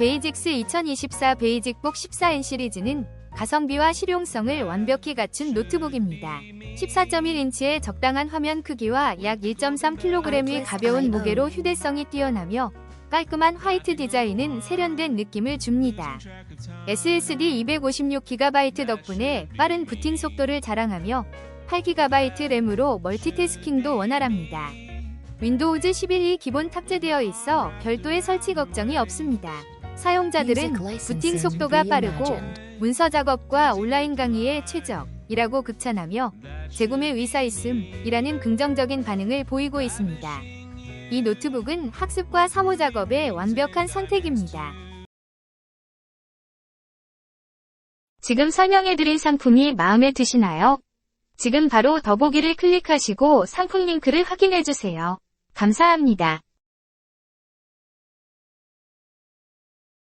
베이직스 2024 베이직북 14N 시리즈는 가성비와 실용성을 완벽히 갖춘 노트북입니다. 14.1인치의 적당한 화면 크기와 약 1.3kg의 가벼운 무게로 휴대성이 뛰어나며 깔끔한 화이트 디자인은 세련된 느낌을 줍니다. SSD 256GB 덕분에 빠른 부팅 속도를 자랑하며 8GB 램으로 멀티태스킹도 원활합니다. 윈도우즈 11이 기본 탑재되어 있어 별도의 설치 걱정이 없습니다. 사용자들은 부팅 속도가 빠르고 문서 작업과 온라인 강의에 최적이라고 극찬하며 재구매 의사 있음이라는 긍정적인 반응을 보이고 있습니다. 이 노트북은 학습과 사무 작업에 완벽한 선택입니다. 지금 설명해드린 상품이 마음에 드시나요? 지금 바로 더보기를 클릭하시고 상품 링크를 확인해주세요. 감사합니다.